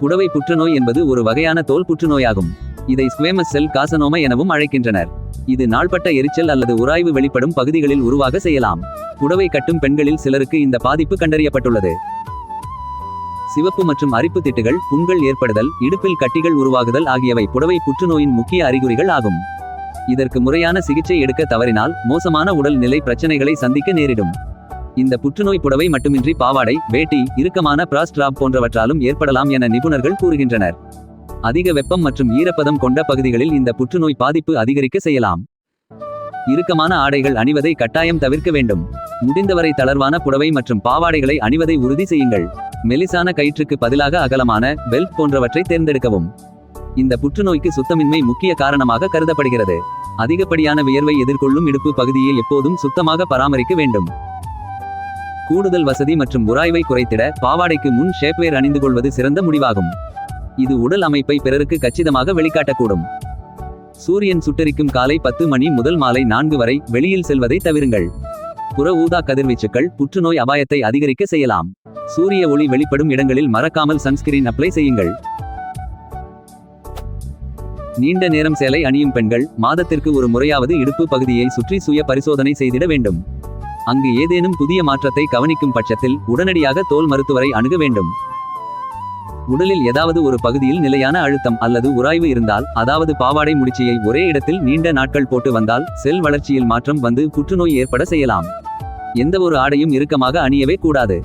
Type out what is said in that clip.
புடவை புற்றுநோய் என்பது ஒரு வகையான தோல் புற்றுநோயாகும். இதை ஸ்குவேமஸ் செல் காசனோமா எனவும் அழைக்கின்றனர். இது நாள்பட்ட எரிச்சல் அல்லது உராய்வு வெளிப்படும் பகுதிகளில் உருவாக செய்யலாம். புடவை கட்டும் பெண்களில் சிலருக்கு இந்த பாதிப்பு கண்டறியப்பட்டுள்ளது. சிவப்பு மற்றும் அரிப்பு திட்டுகள் புண்கள் ஏற்படுதல் இடுப்பில் கட்டிகள் உருவாகுதல் ஆகியவை புடவை புற்றுநோயின் முக்கிய அறிகுறிகள் ஆகும். இதற்கு முறையான சிகிச்சை எடுக்க தவறினால் மோசமான உடல் நிலை பிரச்சனைகளை சந்திக்க நேரிடும். இந்த புற்றுநோய் புடவை மட்டுமின்றி பாவாடை வேட்டி இறுக்கமான பிராஸ்ட்ராப் போன்றவற்றாலும் ஏற்படலாம் என நிபுணர்கள் கூறுகின்றனர். அதிக வெப்பம் மற்றும் ஈரப்பதம் கொண்ட பகுதிகளில் இந்த புற்றுநோய் பாதிப்பு அதிகரிக்க செய்யலாம். இறுக்கமான ஆடைகள் அணிவதை கட்டாயம் தவிர்க்க வேண்டும். முடிந்தவரை தளர்வான புடவை மற்றும் பாவாடைகளை அணிவதை உறுதி செய்யுங்கள். மெலிசான கயிற்றுக்கு பதிலாக அகலமான பெல்ட் போன்றவற்றை தேர்ந்தெடுக்கவும். இந்த புற்றுநோய்க்கு சுத்தமின்மை முக்கிய காரணமாக கருதப்படுகிறது. அதிகப்படியான வியர்வை எதிர்கொள்ளும் இடுப்பு பகுதியை எப்போதும் சுத்தமாக பராமரிக்க வேண்டும். கூடுதல் வசதி மற்றும் உராய்வை குறைத்திட பாவாடைக்கு முன் ஷேப்வேர் அணிந்து கொள்வது சிறந்த முடிவாகும். இது உடல் அமைப்பை பிறருக்கு கச்சிதமாக வெளிக்காட்டக்கூடும். சூரியன் சுட்டரிக்கும் காலை பத்து மணி முதல் மாலை நான்கு வரை வெளியில் செல்வதை தவிருங்கள். புற ஊதா கதிர்வீச்சுக்கள் புற்றுநோய் அபாயத்தை அதிகரிக்க செய்யலாம். சூரிய ஒளி வெளிப்படும் இடங்களில் மறக்காமல் சன்ஸ்கிரீன் அப்ளை செய்யுங்கள். நீண்ட நேரம் சேலை அணியும் பெண்கள் மாதத்திற்கு ஒரு முறையாவது இடுப்பு பகுதியை சுற்றி சுய பரிசோதனை செய்திட வேண்டும். அங்கு ஏதேனும் புதிய மாற்றத்தை கவனிக்கும் பட்சத்தில் உடனடியாக தோல் மருத்துவரை அணுக வேண்டும். உடலில் ஏதாவது ஒரு பகுதியில் நிலையான அழுத்தம் அல்லது உராய்வு இருந்தால் அதாவது பாவாடை முடிச்சியை ஒரே இடத்தில் நீண்ட நாட்கள் போட்டு வந்தால் செல் வளர்ச்சியில் மாற்றம் வந்து புற்றுநோய் ஏற்பட செய்யலாம். எந்த ஒரு ஆடையும் இறுக்கமாக அணியவே கூடாது.